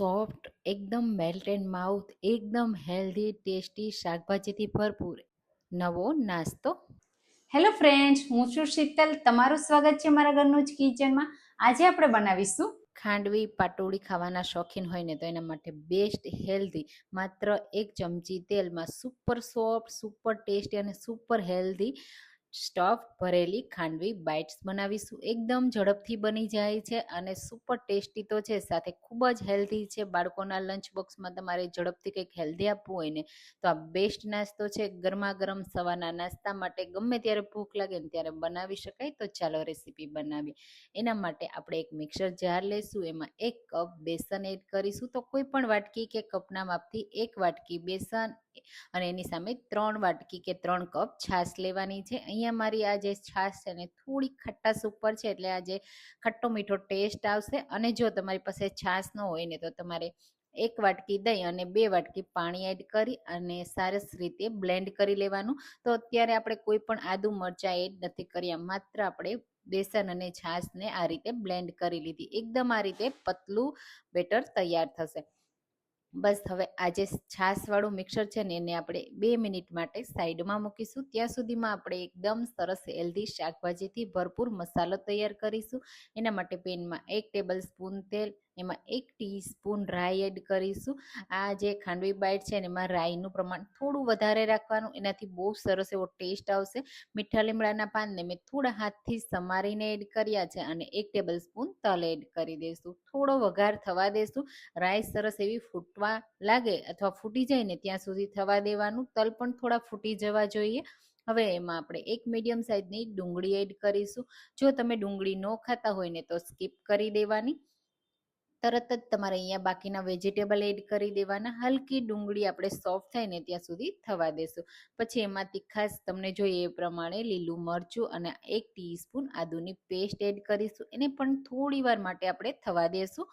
Soft એકદમ melt and mouth એકદમ healthy tasty શાકભાજીથી ભરપૂર. નવો નાસ્તો? હેલો ફ્રેન્ડ્સ હું છું શીતલ. તમારું સ્વાગત છે મારા ઘરનું જ કિચનમાં. આજે આપણે બનાવીશું ખાંડવી પાટોળી ખાવાના શોખીન હોય ને તો એના માટે બેસ્ટ હેલ્ધી માત્ર એક ચમચી તેલમાં સુપર સોફ્ટ સુપર ટેસ્ટી અને સુપર હેલ્ધી સ્ટફ ભરેલી ખાંડવી બાઇટ્સ બનાવીશું. એકદમ ઝડપથી બની જાય છે અને સુપર ટેસ્ટી તો છે, સાથે ખૂબ જ હેલ્ધી છે. બાળકોના લંચ બોક્સમાં તમારે ઝડપથી કંઈક હેલ્ધી આપવું હોય ને, તો આ બેસ્ટ નાસ્તો છે. ગરમા ગરમ સવારના નાસ્તા માટે ગમે ત્યારે ભૂખ લાગે ને ત્યારે બનાવી શકાય. તો ચાલો રેસીપી બનાવીએ. એના માટે આપણે એક મિક્સર જાર લઈશું એમાં એક કપ બેસન એડ કરીશું. તો કોઈ પણ વાટકી કે કપના માપથી એક વાટકી બેસન અને એની સામે ત્રણ વાટકી કે ત્રણ કપ છાશ લેવાની છે. અહીંયા મારી આ જે છાશ છે ને થોડી ખટ્ટાશ ઉપર છે એટલે આ જે ખટ્ટો મીઠો ટેસ્ટ આવશે અને જો તમારી પાસે છાશ ન હોય ને તો તમારે એક વાટકી દહીં અને બે વાટકી પાણી એડ કરી અને સરસ રીતે બ્લેન્ડ કરી લેવાનું. તો અત્યારે આપણે કોઈ પણ આદુ મરચાં એડ નથી કર્યા, માત્ર આપણે બેસન અને છાશને આ રીતે બ્લેન્ડ કરી લીધી. એકદમ આ રીતે પતલું બેટર તૈયાર થશે. બસ હવે આ જે છાશવાળું મિક્સર છે ને એને આપણે બે મિનિટ માટે સાઈડમાં મૂકીશું. ત્યાં સુધીમાં આપણે એકદમ સરસ હેલ્ધી શાકભાજીથી ભરપૂર મસાલો તૈયાર કરીશું. એના માટે પેનમાં એક ટેબલ સ્પૂન તેલ એમાં એક ટીસ્પૂન રાઈ એડ કરીશું. આ જે ખાંડવી બાઈટ છે એમાં રાઈનું પ્રમાણ થોડું વધારે રાખવાનું. એનાથી બહુ સરસ એવો ટેસ્ટ આવશે. મીઠા લીમડાના પાનને મેં થોડા હાથથી સમારીને એડ કર્યા છે અને એક ટેબલ સ્પૂન તલ એડ કરી દઈશું. થોડો વઘાર થવા દઈશું. રાઈ સરસ એવી ફૂટવા લાગે અથવા ફૂટી જાય ને, ત્યાં સુધી થવા દેવાનું. તલ પણ થોડા ફૂટી જવા જોઈએ. હવે એમાં આપણે એક મીડિયમ સાઇઝની ડુંગળી એડ કરીશું. જો તમે ડુંગળી ન ખાતા હોય ને, તો સ્કીપ કરી દેવાની. તરત જ તમારે અહીંયા બાકીના વેજીટેબલ એડ કરી દેવાના. હલકી ડુંગળી આપણે સોફ્ટ થાય ને ત્યાં સુધી થવા દેશું. પછી એમાં તીખાશ તમને જોઈએ એ પ્રમાણે લીલું મરચું અને એક ટીસ્પૂન આદુની પેસ્ટ એડ કરીશું. એને પણ થોડી વાર માટે આપણે થવા દેશું.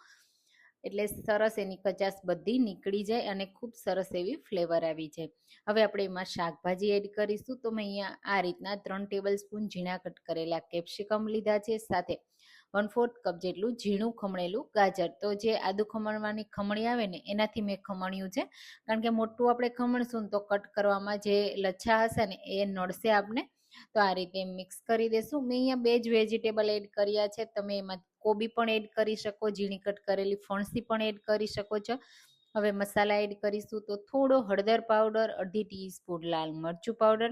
એટલે સરસ એની કચાસ બધી નીકળી જાય અને ખૂબ સરસ એવી ફ્લેવર આવી જાય. હવે આપણે એમાં શાકભાજી એડ કરીશું. તો મેં અહીંયા આ રીતના ત્રણ ટેબલ સ્પૂન ઝીણા કટ કરેલા કેપ્સિકમ લીધા છે. સાથે વન ફોર્થ કપ જેટલું ઝીણું ખમણેલું ગાજર. તો જે આદુ ખમણવાની ખમણી આવે ને, એનાથી મેં ખમણ્યું છે. કારણ કે મોટું આપણે ખમણશું તો કટ કરવામાં જે લચ્છા હશે ને, એ નડશે આપને. તો આ રીતે મિક્સ કરી દેશું. મેં અહીંયા બે જ વેજીટેબલ એડ કર્યા છે. તમે એમાં કોબી પણ એડ કરી શકો, ઝીણી કટ કરેલી ફણસી પણ એડ કરી શકો છો. હવે મસાલા એડ કરીશું તો થોડો હળદર પાવડર અડધી ટીસ્પૂન લાલ મરચું પાવડર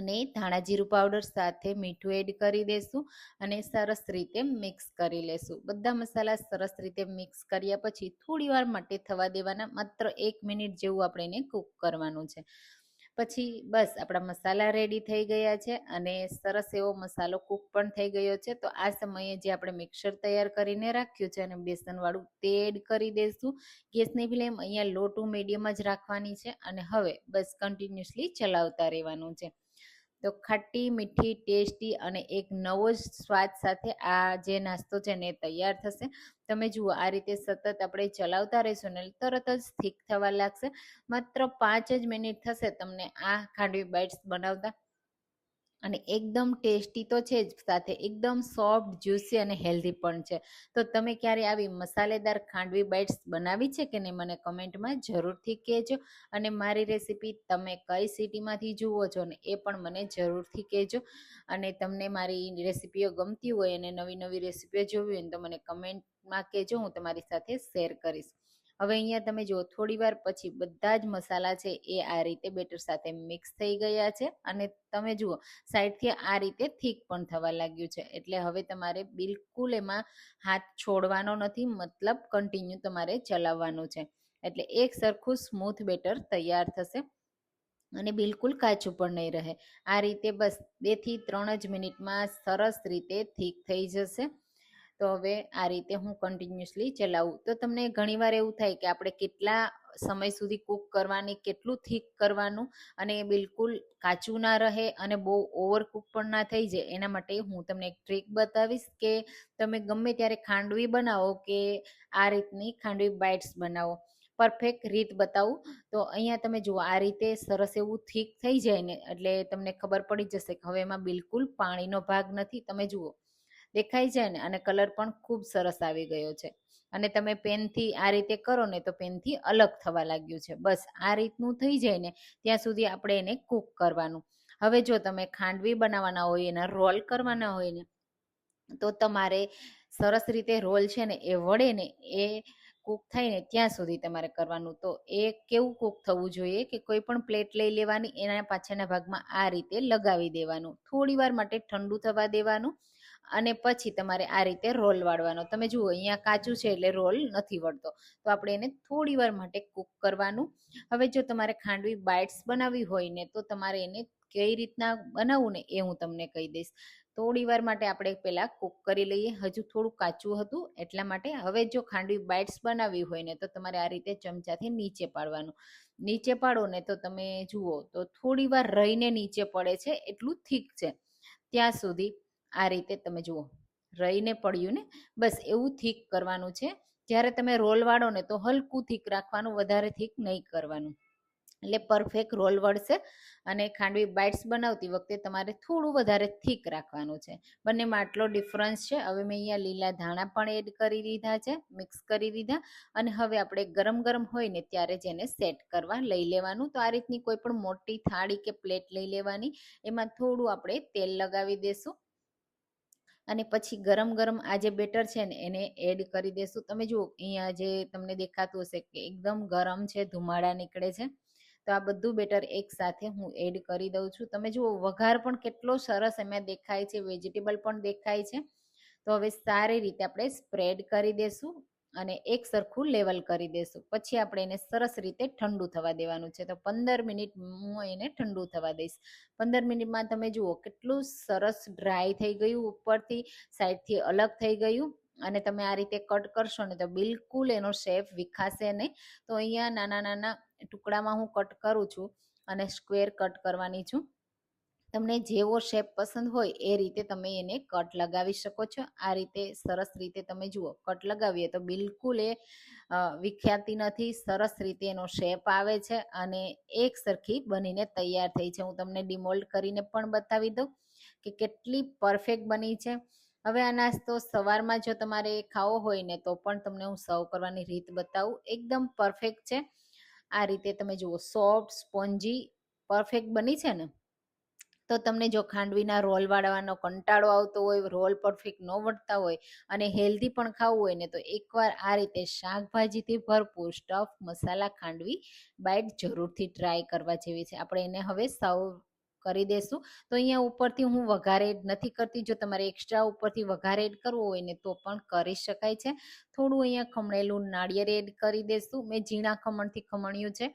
અને ધાણા જીરું પાવડર સાથે મીઠું એડ કરી દેશું અને સરસ રીતે મિક્સ કરી લેશું. બધા મસાલા સરસ રીતે મિક્સ કર્યા પછી થોડી વાર માટે થવા દેવાના માત્ર એક મિનિટ જેવું આપણે એને કૂક કરવાનું છે. પછી બસ આપણા મસાલા રેડી થઈ ગયા છે અને સરસ એવો મસાલો કૂક પણ થઈ ગયો છે. તો આ સમયે જે આપણે મિક્સર તૈયાર કરીને રાખ્યું છે અને બેસનવાળું તે એડ કરી દઈશું ગેસની ફ્લેમ અહીંયા લો ટુ મીડિયમ જ રાખવાની છે અને હવે બસ કન્ટિન્યુઅસલી ચલાવતા રહેવાનું છે. તો ખાટી મીઠી, ટેસ્ટી અને એક નવો જ સ્વાદ સાથે આ જે નાસ્તો છે ને તૈયાર થશે. તમે જુઓ, આ રીતે સતત આપણે ચલાવતા રહીશું ને તરત જ સ્થિક થવા લાગશે. માત્ર પાંચ જ મિનિટ થશે તમને આ ખાંડવી બાઇટ્સ બનાવતા. અને એકદમ ટેસ્ટી તો છે જ, સાથે એકદમ સોફ્ટ, જ્યુસી અને હેલ્ધી પણ છે. તો તમે ક્યારે આવી મસાલેદાર ખાંડવી બાઇટ્સ બનાવી છે કે નહીં મને કમેન્ટમાં જરૂરથી કહેજો. અને મારી રેસીપી તમે કઈ સિટીમાંથી જુઓ છો ને એ પણ મને જરૂરથી કહેજો. અને તમને મારી રેસીપીઓ ગમતી હોય અને નવી નવી રેસીપીઓ જોવી હોય તો મને કમેન્ટમાં કહેજો, હું તમારી સાથે શેર કરીશ. હવે અહીંયા તમે જુઓ, થોડી વાર પછી બધા જ મસાલા છે એ આ રીતે બેટર સાથે મિક્સ થઈ ગયા છે અને તમે જુઓ, સાઈડથી આ રીતે થીક પણ થવા લાગ્યું છે. એટલે હવે તમારે બિલકુલ એમાં હાથ છોડવાનો નથી, મતલબ કન્ટિન્યુ તમારે ચલાવવાનું છે. એટલે એક સરખું સ્મૂથ બેટર તૈયાર થશે અને બિલકુલ કાચું પણ નહીં રહે. આ રીતે બસ બેથી ત્રણ જ મિનિટમાં સરસ રીતે થીક થઈ જશે. તો હવે આ રીતે હું કન્ટિન્યુઅસલી ચલાવું. તો તમને ઘણીવાર એવું થાય કે આપણે કેટલા સમય સુધી કૂક કરવાની, કેટલું થીક કરવાનું અને એ બિલકુલ કાચું ના રહે અને બહુ ઓવર કૂક પણ ના થઈ જાય. એના માટે હું તમને એક ટ્રીક બતાવીશ કે તમે ગમે ત્યારે ખાંડવી બનાવો કે આ રીતની ખાંડવી બાઇટ્સ બનાવો. પરફેક્ટ રીત બતાવું. તો અહીંયા તમે જુઓ, આ રીતે સરસ એવું થીક થઈ જાય ને એટલે તમને ખબર પડી જશે કે હવે એમાં બિલકુલ પાણીનો ભાગ નથી. તમે જુઓ દેખાય છે ને, અને કલર પણ ખૂબ સરસ આવી ગયો છે. અને તમે પેનથી આ રીતે કરો ને, તો પેનથી અલગ થવા લાગ્યું છે. બસ આ રીતનું થઈ જાય ને, ત્યાં સુધી આપણે એને કૂક કરવાનું. હવે જો તમે ખાંડવી બનાવવાના હોય, એના રોલ કરવાના હોય ને, તો તમારે સરસ રીતે રોલ છે ને, એ વળે ને, એ કૂક થાય ને, ત્યાં સુધી તમારે કરવાનું. તો એ કેવું કૂક થવું જોઈએ કે કોઈ પણ પ્લેટ લઈ લેવાની, એના પાછળના ભાગમાં આ રીતે લગાવી દેવાનું. થોડી વાર માટે ઠંડુ થવા દેવાનું અને પછી તમારે આ રીતે રોલ વાળવાનો. તમે જુઓ, અહીંયા કાચું છે એટલે રોલ નથી વળતો. તો આપણે એને થોડી વાર માટે કૂક કરવાનું. હવે જો તમારે ખાંડવી બાઇટ્સ બનાવવી હોય ને, તો તમારે એને કઈ રીતના બનાવવું ને એ હું તમને કહી દઈશ. થોડી વાર માટે આપણે પહેલાં કૂક કરી લઈએ. હજુ થોડું કાચું હતું, એટલા માટે હવે જો ખાંડવી બાઇટ્સ બનાવવી હોય ને, તો તમારે આ રીતે ચમચાથી નીચે પાડવાનું. નીચે પાડો ને, તો તમે જુઓ, તો થોડી વાર રહીને નીચે પડે છે, એટલું થીક છે. ત્યાં સુધી આ રીતે તમે જુઓ. રહીને પડ્યું ને? બસ એવું થીક કરવાનું છે. જ્યારે તમે રોલ વાળો ને તો હલકું થીક રાખવાનું, વધારે થીક નહીં કરવાનું. એટલે પરફેક્ટ રોલ વળશે અને ખાંડવી બાઇટ્સ બનાવતી વખતે તમારે થોડું વધારે થીક રાખવાનું છે. બંનેમાં આટલો ડિફરન્સ છે. હવે મેં અહીંયા લીલા ધાણા પણ એડ કરી દીધા છે, મિક્સ કરી દીધા. અને હવે આપણે ગરમ ગરમ હોય ને ત્યારે જ એને સેટ કરવા લઈ લેવાનું. તો આ રીતની કોઈ પણ મોટી થાળી કે પ્લેટ લઈ લેવાની. એમાં થોડું આપણે તેલ લગાવી દેશું. અને પછી ગરમ ગરમ આ જે બેટર છે ને એને એડ કરી દેશું. તમે જુઓ, અહીંયા જે તમને દેખાતું હશે કે એકદમ ગરમ છે, ધુમાડા નીકળે છે. તો આ બધું બેટર એક સાથે હું એડ કરી દઉં છું. તમે જુઓ, વઘાર પણ કેટલો સરસ એમાં દેખાય છે, વેજીટેબલ પણ દેખાય છે. તો હવે સારી રીતે આપણે સ્પ્રેડ કરી દેશું. અને એક સરખું લેવલ કરી દેશું. પછી આપણે એને સરસ રીતે ઠંડુ થવા દેવાનું છે. તો પંદર મિનિટ હું એને ઠંડુ થવા દઈશ. પંદર મિનિટમાં તમે જુઓ કેટલું સરસ ડ્રાય થઈ ગયું ઉપરથી, સાઈડથી અલગ થઈ ગયું અને તમે આ રીતે કટ કરશો ને તો બિલકુલ એનો શેપ વિખાશે નહીં. તો અહીંયા નાના નાના ટુકડામાં હું કટ કરું છું અને સ્ક્વેર કટ કરવાની છું. તમને જેવો શેપ પસંદ હોય એ રીતે તમે એને કટ લગાવી શકો છો. આ રીતે સરસ રીતે તમે જુઓ કટ લગાવીએ તો બિલકુલ એ વિખ્યાતી નથી, સરસ રીતે એનો શેપ આવે છે અને એક સરખી બનીને તૈયાર થઈ છે. હું તમને ડિમોલ્ડ કરીને પણ બતાવી દઉં કે કેટલી પરફેક્ટ બની છે. હવે આ નાસ્તો સવારમાં જો તમારે ખાવો હોય ને તો પણ તમને હું સર્વ કરવાની રીત બતાવું. એકદમ પરફેક્ટ છે. આ રીતે તમે જુઓ સોફ્ટ સ્પોન્જી પરફેક્ટ બની છે ને? તો તમને જો ખાંડવીના રોલ વાળવાનો કંટાળો આવતો હોય, રોલ પરફેક્ટ ન વળતા હોય અને હેલ્ધી પણ ખાવું હોય ને, તો એકવાર આ રીતે શાકભાજીથી ભરપૂર સ્ટફ મસાલા ખાંડવી બાઇટ જરૂરથી ટ્રાય કરવા જેવી છે. આપણે એને હવે સર્વ કરી દેશું. તો અહીંયા ઉપરથી હું વઘાર એડ નથી કરતી. જો તમારે એક્સ્ટ્રા ઉપરથી વઘાર એડ કરવો હોય ને, તો પણ કરી શકાય છે. થોડું અહીંયા ખમણેલું નાળિયેર એડ કરી દેશું. મેં ઝીણા ખમણથી ખમણ્યું છે.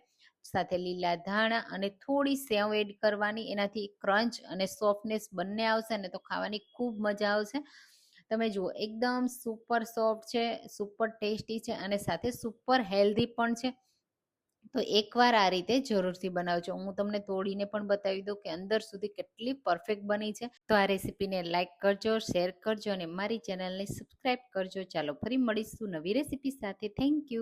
સાથે લીલા ધાણા અને થોડી સેવ એડ કરવાની. એનાથી ક્રંચ અને સોફ્ટનેસ બંને આવશે ને તો ખાવાની ખૂબ મજા આવશે. તમે જુઓ, એકદમ સુપર સોફ્ટ છે સુપર ટેસ્ટી છે અને સાથે સુપર હેલ્ધી પણ છે. તો એકવાર આ રીતે જરૂરથી બનાવજો. હું તમને તોડીને પણ બતાવી દઉં કે અંદર સુધી કેટલી પરફેક્ટ બની છે. તો આ રેસીપીને લાઇક કરજો શેર કરજો અને મારી ચેનલને સબસ્ક્રાઈબ કરજો. ચાલો, ફરી મળીશું નવી રેસીપી સાથે. Thank you